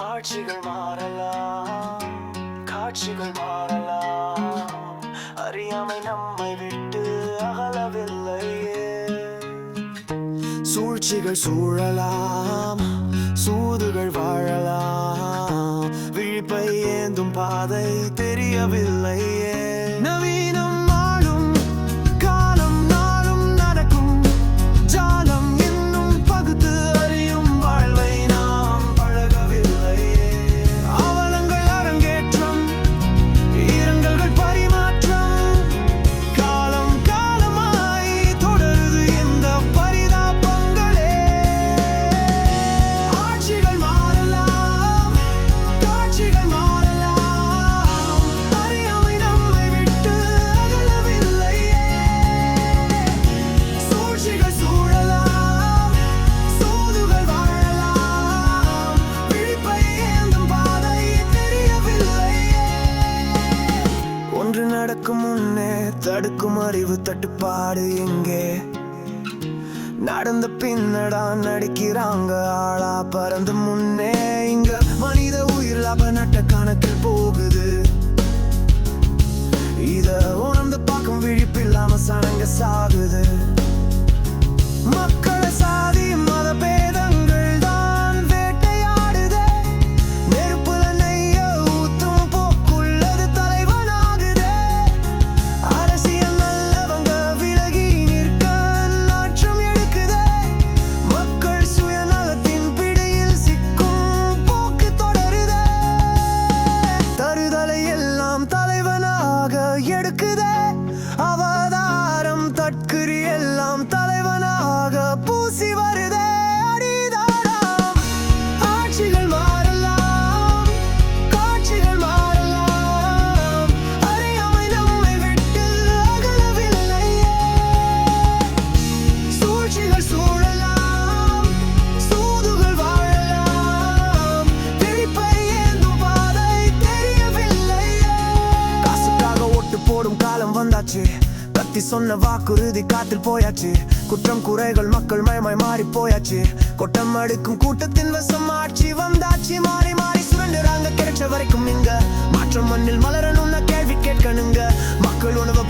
ஆட்சிகள் மாறலாம் காட்சிகள் மாறலாம். அறியாமை நம்மை விட்டு அகலவில்லையே. சூழ்ச்சிகள் சூழலாம் சூதுகள் வாழலாம். விழிப்பை ஏந்தும் பாதை தெரியவில்லையே. நவீன தடுக்கும் அறிவு தட்டுப்பாடு எங்கே? நடந்த பின்னடா நடிக்கிறாங்க ஆளா பறந்து முன்னே. இங்க மனித உயிர் லாப நட்ட கணக்கில் போகுது. இத உணர்ந்து பார்க்கும் விழிப்பில்லாம சனங்க சாகுது. போடும் காலம் வந்தாச்சு. கத்தி சொன்ன வாக்குறுதி காத்தில் போயாச்சு. குற்றம் குறைகள் மக்கள் மயமாய் மாறி போயாச்சு. கொட்டம் அடுக்கும் கூட்டத்தின் வசம் ஆட்சி வந்தாச்சு. மாறி மாறி சுரண்டுறாங்க கிடைச்ச வரைக்கும் இங்க. மாற்றம் மண்ணில் மலரணும்னா கேள்வி கேட்கணுங்க. மக்கள் உணவு